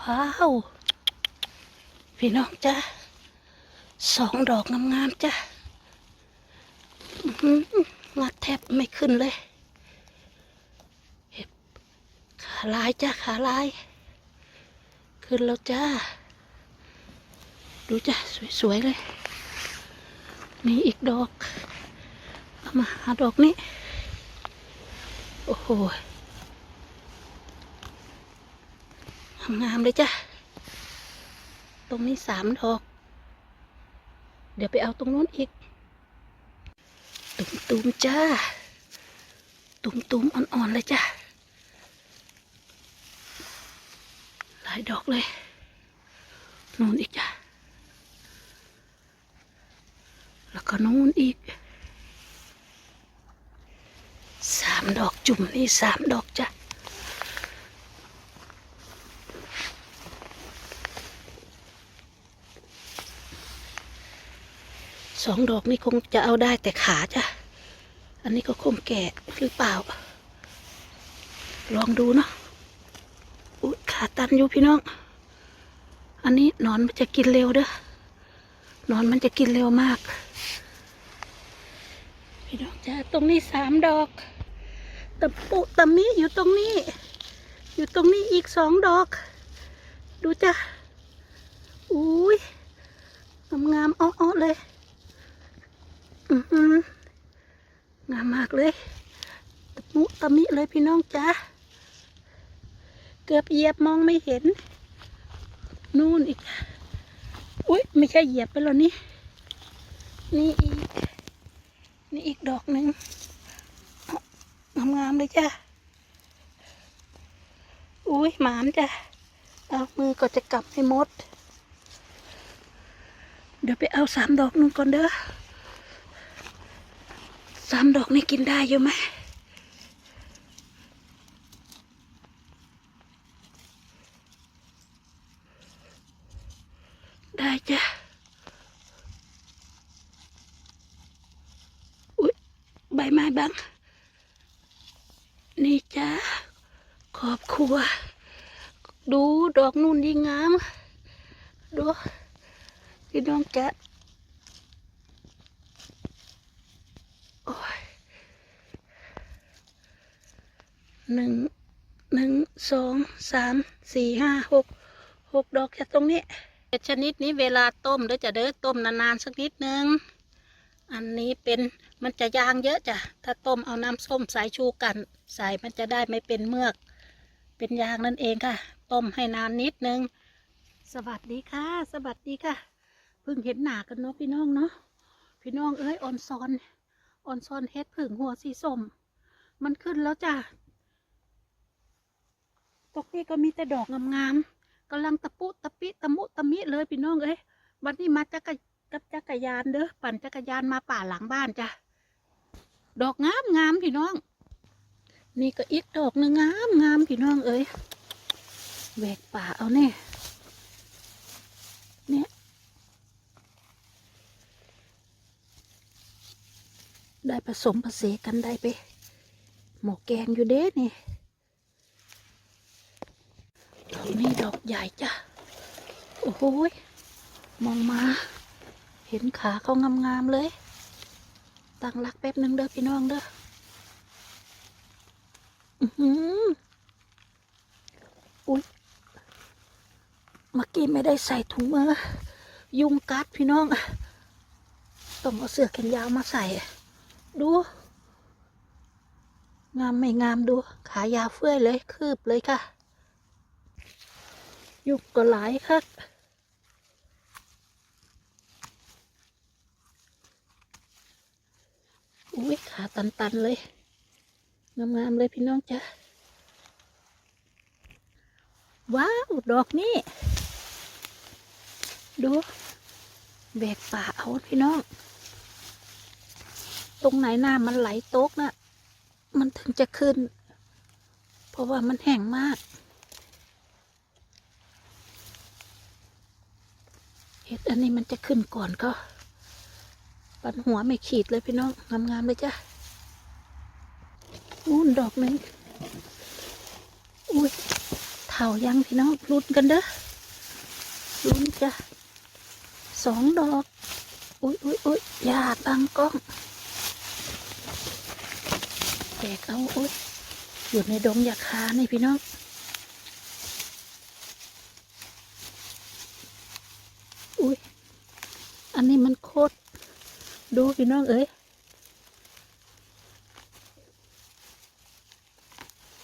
ว้าว พี่น้องจ้ะสองดอกงามๆจ้ะงัดแทบไม่ขึ้นเลยเห็บขาลายจ้ะขาลาย ขึ้นแล้วจ้า ดูจ้ะสวยๆเลยนี่อีกดอก เอามาหาดอกนี้ โอ้โห งามเลยจ้ะ ตรงนี้สามดอก เดี๋ยวไปเอาตรงนู้นอีก ตุ่มๆจ้า ตุ่มๆอ่อนๆเลยจ้ะ หลายดอกเลย นู่นอีกจ้ะ แล้วก็นู่นอีก สามดอกจุ่มนี่สามดอกจ้ะ สองดอกนี่คงจะเอาได้แต่ขาจ้ะ อันนี้ก็คงแก่หรือเปล่า ลองดูเนาะอุ๊ยขาตันอยู่พี่น้อง อันนี้หนอนมันจะกินเร็วเด้อหนอนมันจะกินเร็วมาก พี่น้องจ้าตรงนี้สามดอกตะปุตะมิอยู่ตรงนี้ อยู่ตรงนี้อีกสองดอก ดูจ้ะอุ้ยงามๆอ้อๆเลย งามมากเลยตะมุตะมิเลยพี่น้องจ้าเกือบเหยียบมองไม่เห็น นู่นอีก อุ้ยไม่ใช่เหยียบไปแล้วนี่ นี่อีก นี่อีกดอกหนึ่งงามๆเลยจ้าอุ้ยหมานจ้ะเอามือก็จะกลับให้หมด เดี๋ยวไปเอาสามดอกนึงก่อนเด้อ สามดอกนี่กินได้อยู่ไหมได้จ้ะอุ๊ยใบไม้บัง นี่จ้ะขอบครัว ดูดอกนุ่นยิ่งงาม ดูพี่น้องจ๊ะ โอ้ย หนึ่งหนึ่งสองสามสี่ห้าหกหกดอกแค่ตรงนี้เห็ดชนิดนี้เวลาต้มเด้อจะเด้อต้มนานๆสักนิดนึง อันนี้เป็นมันจะยางเยอะจ้ะถ้าต้มเอาน้ำส้มสายชูกัน ใส่มันจะได้ไม่เป็นเมือก เป็นยางนั่นเองค่ะ ต้มให้นานนิดนึง สวัสดีค่ะ สวัสดีค่ะเพิ่งเห็นหนากันเนาะพี่น้องเนาะพี่น้องเอ้ยออนซอนออนซอนเฮ็ดผึ่งหัวสีส้มมันขึ้นแล้วจ้ะ ตกนี้ก็มีแต่ดอกงามๆกำลังตะปุตะปิตะมุตะมิเลยพี่น้องเอ้ยวันนี้มาจักรกับจักรยานเด้อปั่นจักรยานมาป่าหลังบ้านจ้ะดอกงามงามพี่น้อง นี่ก็อีกดอกหนึ่งงามงามพี่น้องเอ้ยแหวกป่าเอาแน่เนี่ยได้ผสมผสานกันได้ไป หมกแกงอยู่เด้นี่ดอก นี้ดอกใหญ่จ้ะ โอ้โหมองมา เห็นขาเขางามๆเลย ตั้งรักแป๊บหนึงเด้อพี่น้องเด้ออือหืออุ๊ยเมื่อกี้ไม่ได้ใส่ถุงมือ ยุงกัดพี่น้อง ต้องเอาเสื้อแขนยาวมาใส่ ดู งามไม่งามดู ขายาวเฟื่อยเลย คืบเลยค่ะ ยุกก็หลายคักอุ้ยขาตันๆเลยงามๆเลยพี่น้องจ้ะว้าว ดอกนี้ ดู แบกป่าเอาพี่น้อง ตรงไหนน้ำมันไหลตกนะ่ะ มันถึงจะขึ้น เพราะว่ามันแห้งมาก เห็ ดอันนี้มันจะขึ้นก่อนก็ปันหัวไม่ขีดเลยพี่น้องงามๆเลยจ้ะนู่นดอกนึงอุ้ยเทายังพี่น้องลุ้นกันเด้อลุ้นจ้ะสองดอก อุ้ยอุ้ยอุ้ยอย่าบังกล้องแตกเอาอุ้ยอยู่ในดงยาคานี่พี่น้อง อุ้ย อั นนี้มันโคตรดูพี่น้องเอ้ย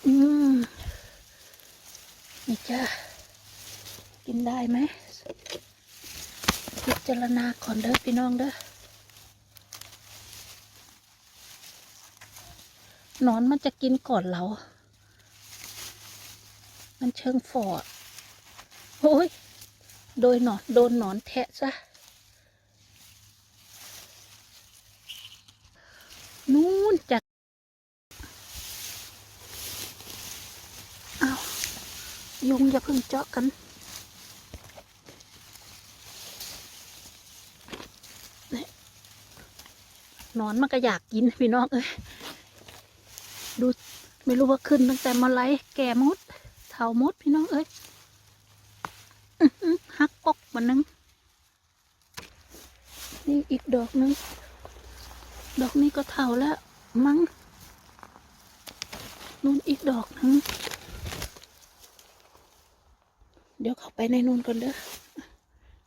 อืมนี่จ้ากินได้ไหมพิจารณาก่อนเด้อพี่น้องเด้อนอนมันจะกินก่อนเรา มันเชิงฟอดโอ้ย โดยหนอน โดนหนอนแทะซะ นู่นจากเอา ยุงอย่าเพิ่งเจาะกันนอนมันก็อยากกินพี่น้องเอ้ยดูไม่รู้ว่าขึ้นตั้งแต่มาไลแก่มดเถามดพี่น้องเอ้ยอื้อหือหักปกมันนึงนี่อีกดอกนึงดอกนี้ก็เท่าแล้วมั้งนู่นอีกดอกนึง เดี๋ยวเข้าไปในนู่นก่อนเด้อ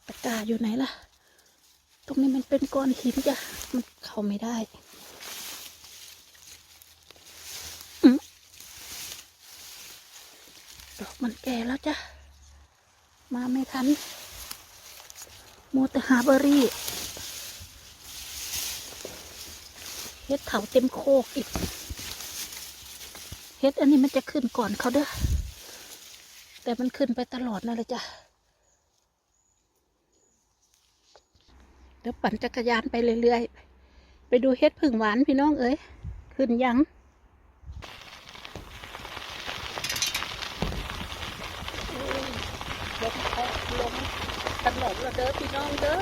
ตะกาอยู่ไหนล่ะ ตรงนี้มันเป็นก้อนหินจ้ะ มันเข้าไม่ได้อืมดอกมันแก่แล้วจ้ะ มาไม่ทันโมวแต่หาเบอร์รี่เฮ็ดเถาเต็มโคกอีก เฮ็ดอันนี้มันจะขึ้นก่อนเขาเด้อ แต่มันขึ้นไปตลอดนั่นเลยจ้ะ เดี๋ยวปั่นจักรยานไปเรื่อยๆ ไปดูเฮ็ดผึ่งหวานพี่น้องเอ้ย ขึ้นยังลงออกลงถนนแล้วเด้อพี่น้องเด้อ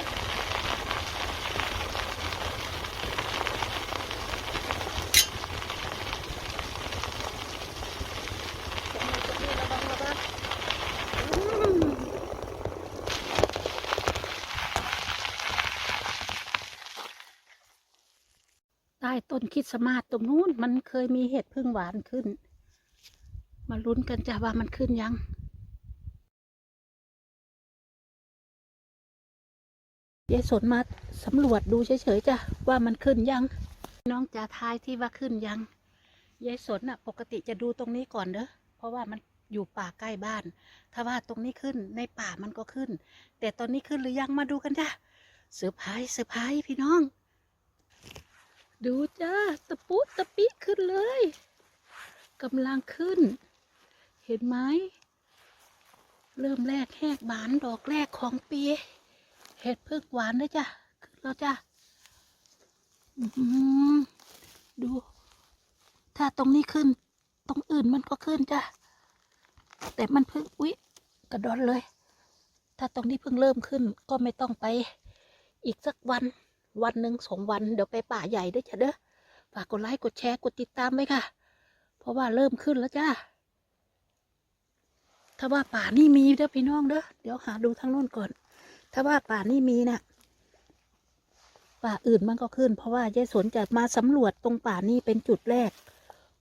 ต้ต้นคิดสมาสตรงนู้นมันเคยมีเห็ดพึ่งหวานขึ้น มาลุ้นกันจ้ะว่ามันขึ้นยังยายสนมาสำรวจดูเฉยๆจ้ะว่ามันขึ้นยัง น้องจะทายที่ว่าขึ้นยังยายสนน่ะ ปกติจะดูตรงนี้ก่อนเด้อเพราะว่ามันอยู่ป่าใกล้บ้าน ถ้าว่าตรงนี้ขึ้นในป่ามันก็ขึ้น แต่ตอนนี้ขึ้นหรือยังมาดูกันจ้ะเซอร์ไพรส์เซอพรส์พี่น้อง ดูจ้าตะปุตะปิขึ้นเลยกำลังขึ้น เห็นไหม เริ่มแรกแหกบานดอกแรกของปีเห็ดพึ่งหวานด้วยจ้ะขึ้นแล้วจ้ะดู ถ้าตรงนี้ขึ้น ตรงอื่นมันก็ขึ้นจ้ะแต่มันเพิ่งอุ๊ยกระดอนเลย ถ้าตรงนี้เพิ่งเริ่มขึ้น ก็ไม่ต้องไปอีกสักวัน วันหนึ่งสองวันเดี๋ยวไปป่าใหญ่ด้วยจ้ะเด้อฝากกดไลค์กดแชร์กดติดตามไว้ค่ะ เพราะว่าเริ่มขึ้นแล้วจ้าถ้าว่าป่านี่มีเด้อพี่น้องเด้อเดี๋ยวหาดูทางโน้นก่อน ถ้าว่าป่านี่มีนะ่ะป่าอื่นมันก็ขึ้น เพราะว่ายายสนจะมาสำรวจตรงป่านี่เป็นจุดแรก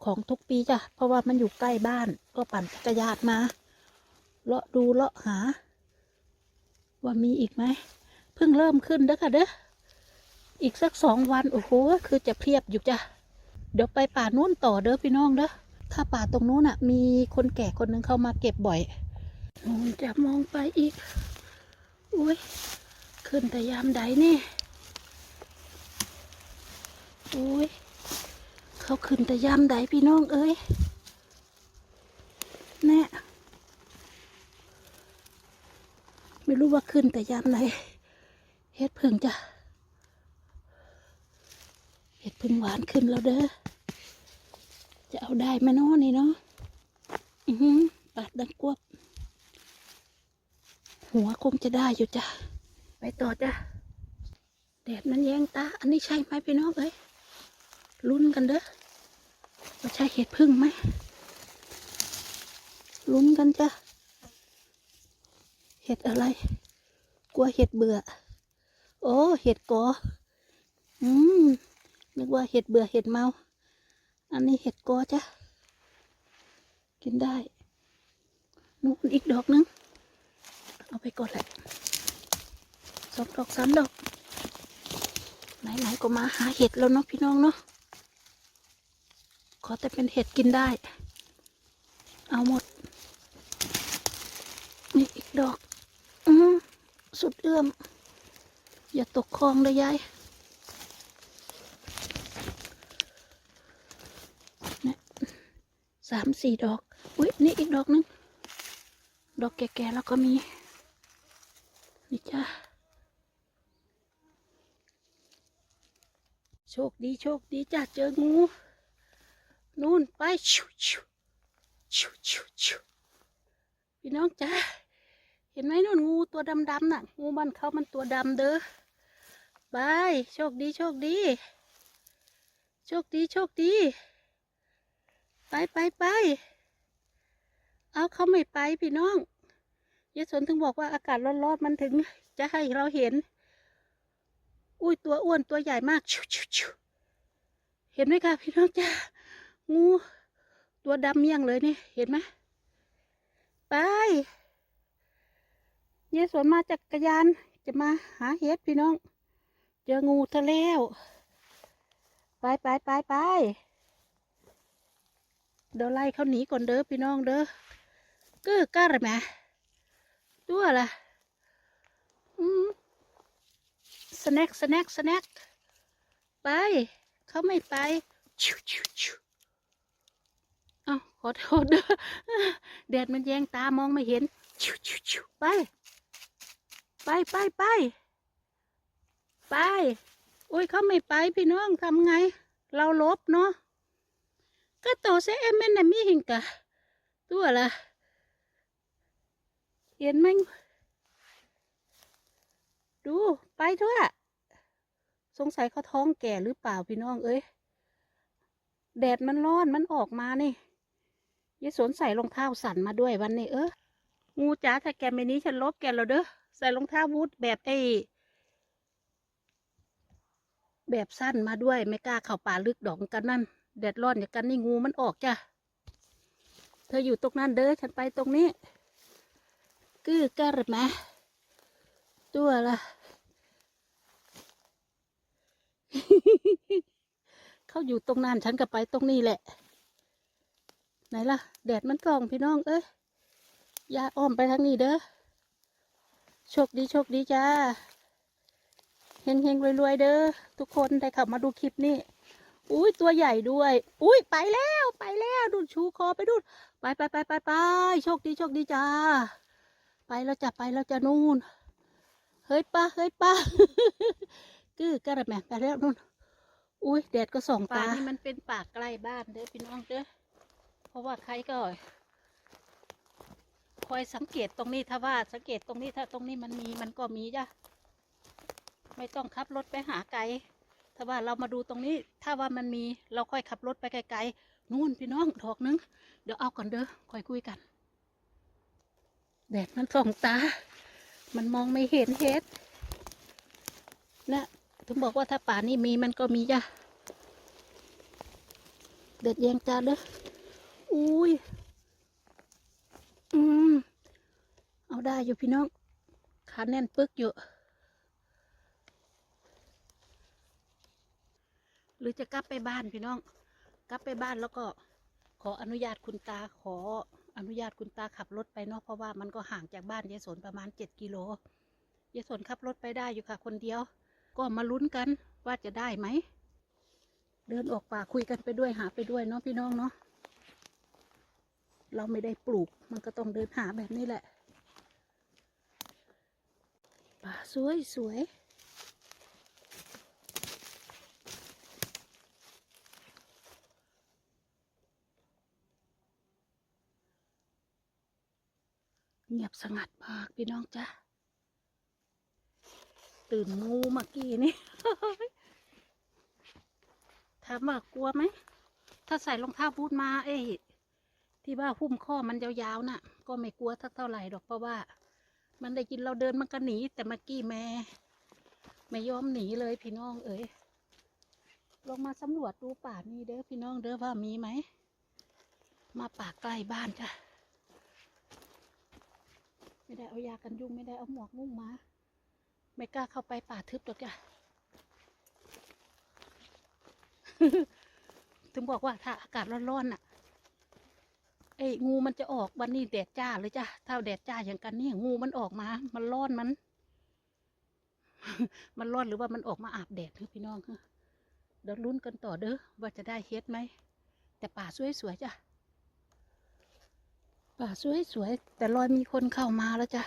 ของทุกปีจ้ะเพราะว่ามันอยู่ใกล้บ้าน ก็ปั่นจักรยานมาเลาะดูเลาะหา ว่ามีอีกไหมเพิ่งเริ่มขึ้นเด้อค่ะเด้อ อีกสักสองวันโอ้โหคือจะเพียบอยู่จ้ะเดี๋ยวไปป่านู้นต่อเด้อพี่น้องเด้อถ้าป่าตรงนู้นอะ มีคนแก่คนหนึ่งเข้ามาเก็บบ่อยนู้นจะมองไปอีกอุ้ยขึ้นแต่ยามใดนี่อุ้ยเขาขึ้นแต่ยามใดพี่น้องเอ้ยแน่ไม่รู้ว่าขึ้นแต่ยามไหนเฮ็ดพึ่งจ้ะ เห็ดพึ่งหวานขึ้นแล้วเด้อ จะเอาได้ไหมนาะนี่เนาะ อือหือปาดดังกวบ หัวคงจะได้อยู่จ้ะ ไปต่อจ้ะ แดดมันแยงตา อันนี้ใช่ไหมพี่น้องเอ้ยลุ้นกันเด้อว่าใช่เห็ดพึ่งไหม ลุ้นกันจ้ะ เห็ดอะไร กลัวเห็ดเบื่อ โอ้ เห็ดกออืม นึกว่าเห็ดเบื่อเห็ดเมา อันนี้เห็ดกอจ้ะ กินได้นู่นอีกดอกนึง เอาไปก่อนแหละสองดอกสามดอก ไหนๆก็มาหาเห็ดแล้วเนาะพี่น้องเนาะ ขอแต่เป็นเห็ดกินได้ เอาหมด นี่อีกดอก อืมสุดเอื้อม อย่าตกคลองเลยยาย สามสี่ดอก อุ้ยนี่อีกดอกนึง ดอกแก่ๆแล้วก็มี นี่จ้าโชคดีโชคดีจ้าเจองู นู่นไปชิวชิวชิวชิวชิวพี่น้องจ้าเห็นไหมนู่นงูตัวดำๆน่ะ งูบ้านเขามันตัวดำเด้อไปโชคดี โชคดี โชคดี โชคดี ไปไปไป เอาเขาไม่ไปพี่น้องยายสนถึงบอกว่าอากาศร้อนๆมันถึง จะให้เราเห็น อุ้ยตัวอ้วนตัวใหญ่มากชิวชิวชิวเห็นไหมคะพี่น้องจ้างู ตัวดำเมี่ยงเลยนี่เห็นไหมไปยายสนมาจักรยานจะมาหาเห็ดพี่น้อง เจองูทะแล้ว ไปไปไปไป เดี๋ยวไล่เขาหนีก่อนเด้อพี่น้องเด้อกือก้าระแหมตัวละอืมสแน็คสแน็คสแน็คไป เขาไม่ไปชิวชิวชิวเอาขอโทษเด้อแดดมันแยงตามองไม่เห็นชิวชิวชิวไป ไปไปไปไปโอ้ยเขาไม่ไปพี่น้องทำไง เราลบเนาะ ก็โตเซเอเมนน่ะมีหิงกะตัวละเห็นไหมดูไปทั่วสงสัยเขาท้องแก่หรือเปล่าพี่น้องเอ้ยแดดมันร้อนมันออกมานี่ยายสนใส่รองเท้าสั่นมาด้วยวันนี้เอองูจ๋าถ้าแกไม่นี้ฉันลบแกแล้วเด้อใส่รองเท้าบูทแบบไอ้แบบสั้นมาด้วยไม่กล้าเข้าป่าลึกดอกกันนั่น แดดร้อนอย่างกันนี่งูมันออกจ้ะ เธออยู่ตรงนั้นเด้อฉันไปตรงนี้กือกระแมตัวละเขาอยู่ตรงนั้นฉันก็ไปตรงนี้แหละ ไหนล่ะ แดดมันส่องพี่น้อง เอ้ยอยาอ้อมไปทางนี้เด้อโชคดีโชคดีจ้าเฮงเฮงรวยๆเด้อทุกคนได้เข้ามาดูคลิปนี้ อุ้ยตัวใหญ่ด้วย อุ้ยไปแล้วไปแล้วดูชูคอไปดูไปไปไปไปไปโชคดีโชคดีจ้า ไปแล้วจ้ะไปแล้วจ้ะนู่น เฮ้ยป้าเฮ้ยป้ากือกระแมไปแล้วนู่น อุ้ยแดดก็ส่องตานี่มันเป็นป่าใกล้บ้านเด้อพี่น้องเด้อ เพราะว่าใครก็คอยสังเกตตรงนี้ถ้าว่าสังเกตตรงนี้ถ้าตรงนี้มันมีมันก็มีจ้ะ ไม่ต้องขับรถไปหาไกล ถ้าว่าเรามาดูตรงนี้ ถ้าว่ามันมีเราค่อยขับรถไปไกลๆนู่นพี่น้องดอกนึง เดี๋ยวเอาก่อนเด้อค่อยคุยกัน แดดมันส่องตา มันมองไม่เห็นเห็ดนะถึงบอกว่าถ้าป่านี้มีมันก็มีจ้ะเด็ดแยงจ้าเด้ออุ้ย อืม เอาได้อยู่พี่น้องขาแน่นปึกอยู่ หรือจะกลับไปบ้านพี่น้อง กลับไปบ้านแล้วก็ขออนุญาตคุณตาขออนุญาตคุณตาขับรถไปเนาะเพราะว่ามันก็ห่างจากบ้านยายสนประมาณเจ็ดกิโลยายสนขับรถไปได้อยู่ค่ะ คนเดียว ก็มาลุ้นกันว่าจะได้ไหม เดินออกป่าคุยกันไปด้วยหาไปด้วยเนาะพี่น้องเนาะเราไม่ได้ปลูกมันก็ต้องเดินหาแบบนี้แหละป่าสวยสวย เงียบสงัดมากพี่น้องจ้ะตื่นงูเมื่อกี้นี่ถามว่ากลัวไหม ถ้าใส่รองเท้าบูทมา เอ้ที่ว่าหุ้มข้อมันยาวๆน่ะ ก็ไม่กลัวทักเท่าไหร่ดอกเพราะว่า มันได้ยินเราเดินมันก็หนี แต่เมื่อกี้แม่ไม่ยอมหนีเลยพี่น้องเอ๋ยลงมาสำรวจดูป่านี้เด้อพี่น้องเด้อว่ามีไหม มาป่าใกล้บ้านจ้ะ ไม่ได้เอายากันยุงไม่ได้เอาหมวกมุ่งมา ไม่กล้าเข้าไปป่าทึบหรอกจ้ะถึงบอกว่าถ้าอากาศร้อนๆน่ะไอ้งูมันจะออกวันนี้แดดจ้าเลยจ้ะถ้าแดดจ้าอย่างกันนี่งูมันออกมา มันร้อนมัน มันร้อนหรือว่ามันออกมาอาบแดดเฮ้พี่น้องเฮ้อเดี๋ยวลุ้นกันต่อเด้อว่าจะได้เฮ็ดไหมแต่ป่าสวยๆจ้ะ ป่าสวยๆแต่รอยมีคนเข้ามาแล้วจ้ะ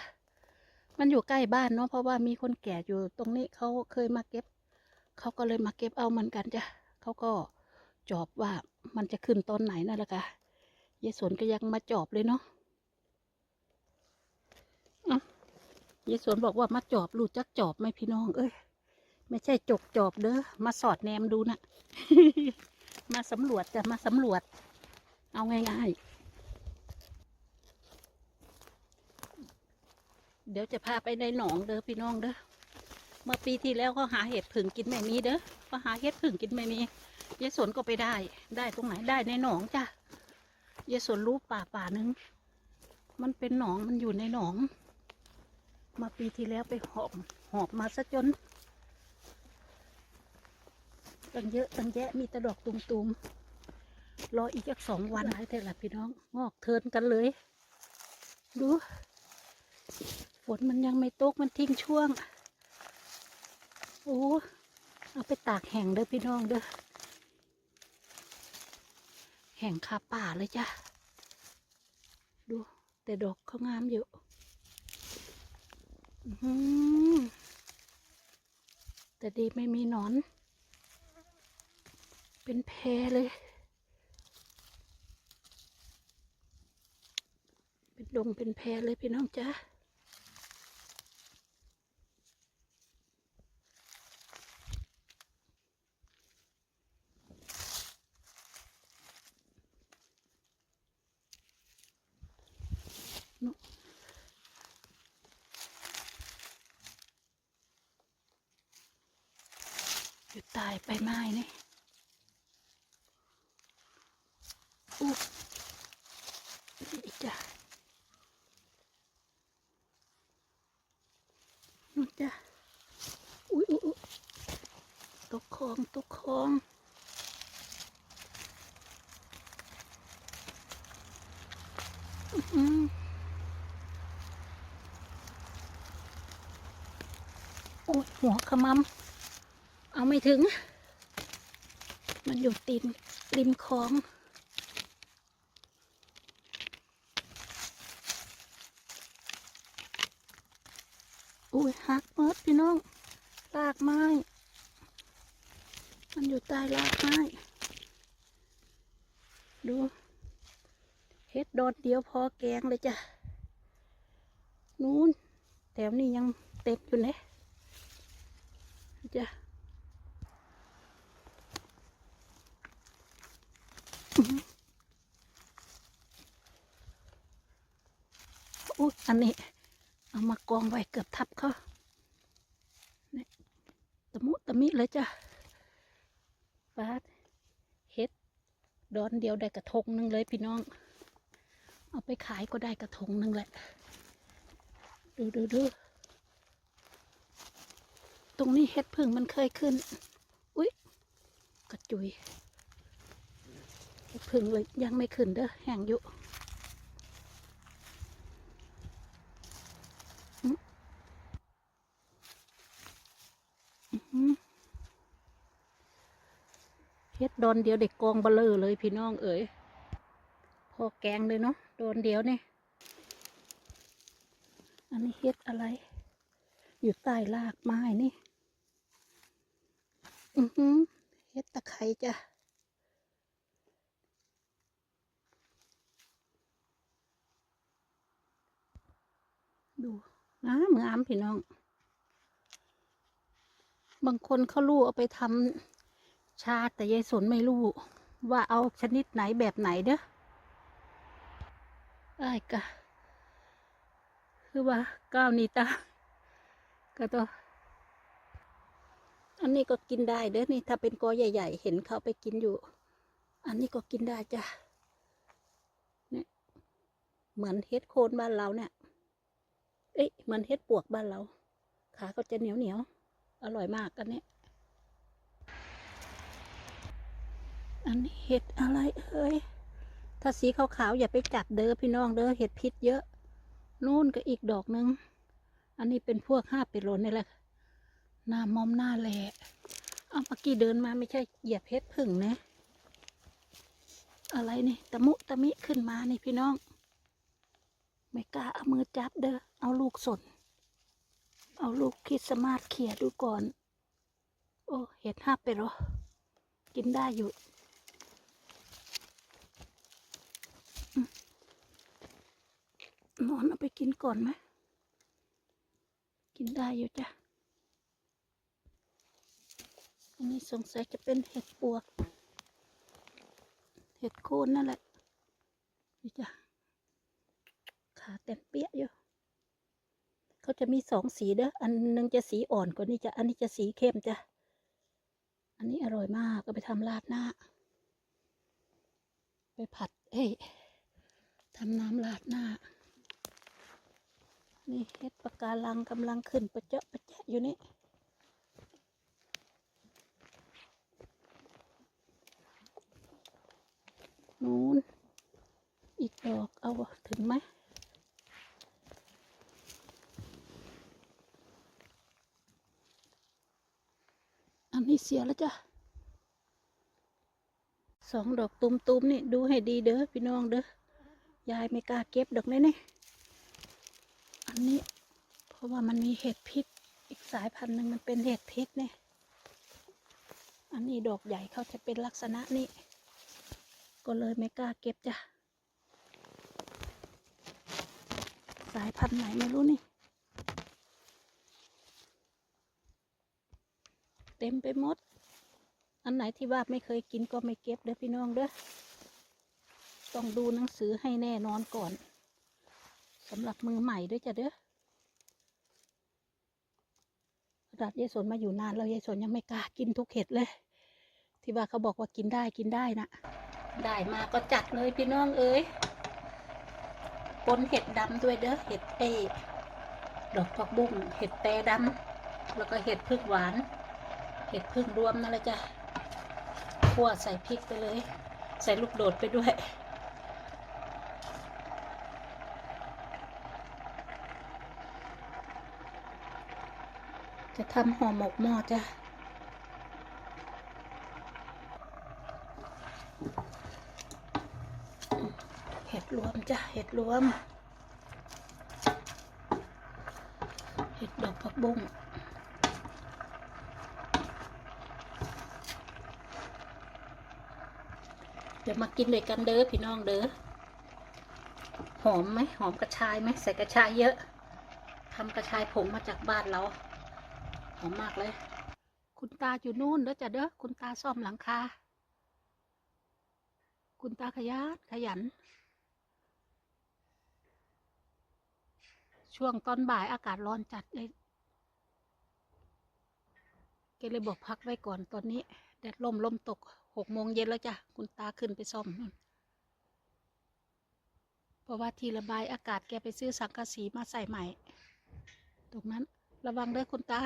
มันอยู่ใกล้บ้านเนาะเพราะว่ามีคนแก่อยู่ตรงนี้เขาเคยมาเก็บเขาก็เลยมาเก็บเอาเหมือนกันจ้ะเขาก็จอบว่ามันจะขึ้นตอนไหนนั่นแหละค่ะยายสนก็ยังมาจอบเลยเนาะอ้ายายสนบอกว่ามาจอบรู้จักจอบไหมพี่น้อง เอ้ยไม่ใช่จกจอบเด้อมาสอดแนมดูนะมาสำรวจจะมาสำรวจ เอาง่ายๆ เดี๋ยวจะพาไปในหนองเด้อพี่น้องเด้อเมื่อปีที่แล้วเขาหาเห็ดผึ่งกินไม่มีเด้อเขาหาเห็ดผึ่งกินไม่มียายสนก็ไปได้ ได้ตรงไหนได้ในหนองจ้ะยายสนรู้ป่าป่านึง มันเป็นหนองมันอยู่ในหนอง มาปีที่แล้วไปหอบหอบมาซะจนตั้งเยอะตั้งแยะมีตะดอกตุมๆรออีกสักสองวันหายแต่ละพี่น้อง งอกเทินกันเลย ดู ฝนมันยังไม่ตกมันทิ้งช่วง โอ้เอาไปตากแห้งเด้อพี่น้องเด้อแห้งคาป่าเลยจ้ะ ดู แต่ดอกเขางามอยู่อื้อหือแต่ดีไม่มีนอน เป็นแพเลย เป็นดงเป็นแพเลยพี่น้องจ้า อยู่ใตายไปไม้นี่อู้นี่จ้ะนู่นจ้ะอุ้ยอุ้ยอุ๊ยตกคลองตกคลองอื้อหือ โอ้ยหัวขมำเอาไม่ถึง มันอยู่ตีนริมคลองอุ้ยหักเมิดพี่น้องลากไม้ มันอยู่ใต้ลากไม้ ดู ดอนเดียวพอแกงเลยจ้ะ นู้นแถวนี้ยังเต็มอยู่เลยจ้ะอุ๊ยอันนี้ เอามากองไว้เกือบทับเขาเนี่ยตะมุตะมิเลยจ้ะบาดเฮ็ดดอนเดียวได้กระทงนึงเลยพี่น้อง เอาไปขายก็ได้กระทงหนึ่งแหละ ดูดูดูตรงนี้เฮ็ดพึ่งมันเคยขึ้น อุ๊ย กระจุยเฮ็ดพึ่งเลยยังไม่ขึ้นเด้อแห้งอยู่เฮ็ดดอนเดียวเด็กกองเบลอเลยพี่น้องเอ๋ย พอแกงเลยเนาะโดนเดียวนี่ อันนี้เฮ็ดอะไร อยู่ใต้รากไม้นี่ อือหือเฮ็ดตะไคร้จ้ะดูงามงามพี่น้อง บางคนเขารู้เอาไปทำชาแต่ยายสนไม่รู้ ว่าเอาชนิดไหนแบบไหนเด้อายกะคือว่าก้าวนี้ตาก็ตัวอันนี้ก็กินได้เด้อนี่ถ้าเป็นกอใหญ่ ๆ เห็นเขาไปกินอยู่ อันนี้ก็กินได้จ้ะเนี่ยเหมือนเฮ็ดโคนบ้านเราเนี่ย เอ้ยเหมือนเฮ็ดปวกบ้านเรา ขาก็จะเหนียวเหนียวๆอร่อยมากอันนี้อันนี้เห็ดอะไรเอ่ย ถ้าสีขาวๆอย่าไปจับเด้อพี่น้องเด้อเห็ดพิษเยอะ นู่นก็อีกดอกนึง อันนี้เป็นพวกห้าเป็ดโลนนี่แหละ หน้ามอมหน้าแหละเอาเมื่อกี้เดินมาไม่ใช่เหยียบเพชรพึ่งนะ อะไรนี่ตะมุตะมิขึ้นมานี่พี่น้อง ไม่กล้าเอามือจับเด้อ เอาลูกสน เอาลูกคริดสต์มาสเขี่ยดูก่อน โอ้ เห็ดห้าเป็ดโลกินได้อยู่ นอนเอาไปกินก่อนไหมกินได้อยู่จ้ะ อันนี้สงสัยจะเป็นเห็ดปวก เห็ดโคนนั่นแหละนี่จ้ะ ขาเต็มเปี้ยอยู่ เขาจะมีสองสีเด้อ อันหนึงจะสีอ่อนกว่านี้จ้ะ อันนี้จะสีเข้มจ้ะ อันนี้อร่อยมาก ก็ไปทำราดหน้า ไปผัด เอ้ยทำน้ำราดหน้า นี่เฮ็ดปะการังกำลังขึ้นประเจาะประแจะอยู่นี่นู้นอีกดอกเอาถึงไหมอันนี้เสียแล้วจ้ะสองดอกตุมๆนี่ดูให้ดีเด้อพี่น้องเด้อยายไม่กล้าเก็บดอกนี้นี่ อันนี้ เพราะว่ามันมีเห็ดพิษ อีกสายพันธุ์หนึ่งมันเป็นเห็ดพิษเนี่ย อันนี้ดอกใหญ่เขาจะเป็นลักษณะนี้ ก็เลยไม่กล้าเก็บจ้ะ สายพันธุ์ไหนไม่รู้นี่ เต็มไปหมด อันไหนที่ว่าไม่เคยกินก็ไม่เก็บเด้อพี่น้องเด้อ ต้องดูหนังสือให้แน่นอนก่อน สำหรับมือใหม่ด้วยจ้ะเด้อขนาดยายสนมาอยู่นานแล้วยายสนยังไม่กล้ากินทุกเห็ดเลย ที่ว่าเขาบอกว่ากินได้กินได้นะได้มาก็จัดเลยพี่น้องเอ้ยปนเห็ดดำด้วยเด้อเห็ดเอดอกผักบุ้งเห็ดแต่ดำแล้วก็เห็ดพึ่งหวาน เห็ดพึ่งรวมนั่นแหละจ้ะคั่วใส่พริกไปเลย ใส่ลูกโดดไปด้วย จะทำห่อหมกหม้อจ้ะเห็ดรวมจ้ะเห็ดรวม เห็ดดอกผักบุ้งเดี๋ยวมากินด้วยกันเด้อพี่น้องเด้อหอมไหมหอมกระชายไหมใส่กระชายเยอะทำกระชายผงมาจากบ้านเรา อมมากเลย คุณตาอยู่นู่นเด้อจ้ะเด้อคุณตาซ่อมหลังคาคุณตาขยันขยัน ช่วงตอนบ่ายอากาศร้อนจัดเลยแกเลยบอกพักไว้ก่อนตอนนี้ แดดลมลมตกหกโมงเย็นแล้วจ้ะคุณตาขึ้นไปซ่อมนู่นเพราะว่าที่ระบายอากาศแกไปซื้อสังกะสีมาใส่ใหม่ ตรงนั้นระวังเด้อคุณตา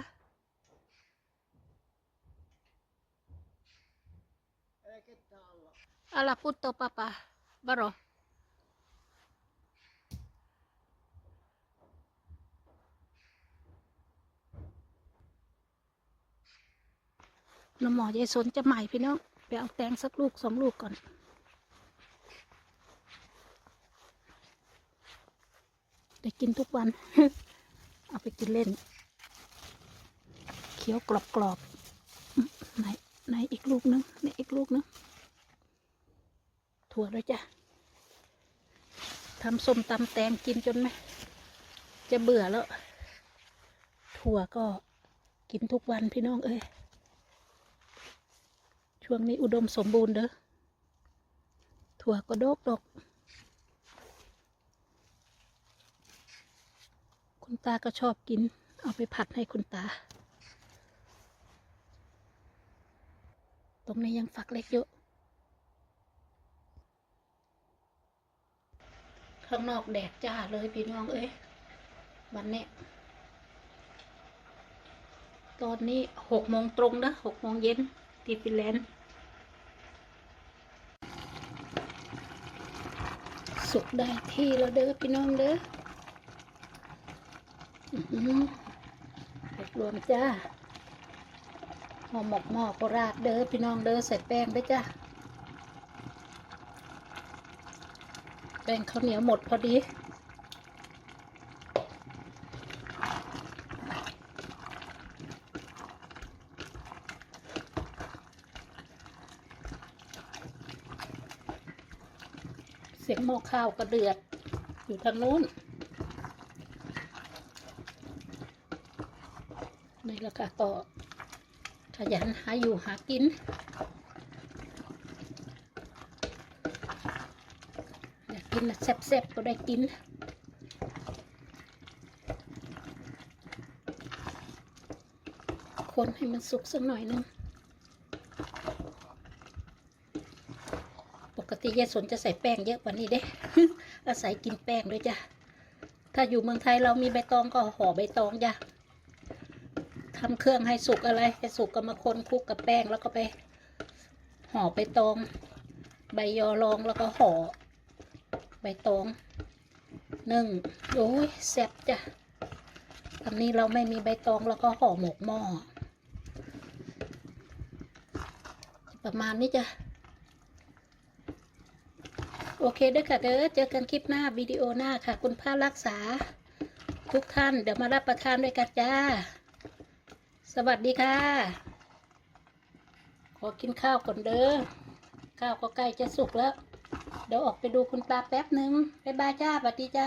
Alla putto papà, varo. น้ำหมอยายสนจะใหม่พี่น้องไปเอาแตงสักลูกสองลูกก่อนได้กินทุกวัน เอาไปกินเล่น เคี้ยวกรอบๆอื้อไหน ไหนอีกลูกนึงนี่อีกลูกนึง ถั่วด้วยจ้ะทำส้มตำแตงกินจนไหม จะเบื่อแล้ว ถั่วก็กินทุกวันพี่น้องเอ้ย ช่วงนี้อุดมสมบูรณ์เด้อ ถั่วก็โดกดก คุณตาก็ชอบกิน เอาไปผัดให้คุณตา ตรงนี้ยังฝักเล็กอยู่ ข้างนอกแดดจ้าเลยพี่น้องเอ้ยวันนี้ตอนนี้หกโมงตรงนะหกโมงเย็นที่ฟินแลนด์สุกได้ที่แล้วเด้อพี่น้องเด้ออือหือเผ็ดรวมจ้าหอมหมกหม้อโคราชเด้อพี่น้องเด้อใส่แป้งด้จ้า แป้งข้าวเหนียวหมดพอดี เสียงหม้อข้าวกระเดือด อยู่ทางนู้น นี่แล้วก็ก็ขยันหาอยู่หากิน อยา กกินนะแซ่บๆก็ได้กินคนให้มันสุกสักหน่อยนึง ปกติยายสนจะใส่แป้งเยอะกว่านี้เด้ อาศัยกินแป้งด้วยจ้ะ ถ้าอยู่เมืองไทยเรามีใบตองก็ห่อใบตองจ้ะทำเครื่องให้สุกอะไร ให้สุกก็มาคนคลุกกับแป้งแล้วก็ไปห่อใบตอง ใบยอรองแล้วก็ห่อ ใบตองหนึ่งโอ้ยแซ่บจ้ะอันนี้เราไม่มีใบตองแล้วก็ห่อหมกหม้อประมาณนี้จ้ะโอเคเด้อค่ะเด้อเจอกันคลิปหน้าวิดีโอหน้าค่ะ คุณพระรักษา ทุกท่านเดี๋ยวมารับประทานด้วยกันจ้า สวัสดีค่ะ ขอกินข้าวก่อนเด้อข้าวก็ใกล้จะสุกแล้ว เดี๋ยวออกไปดูคุณตาแป๊บหนึ่งบ๊ายบายจ้าสวัสดีจ้า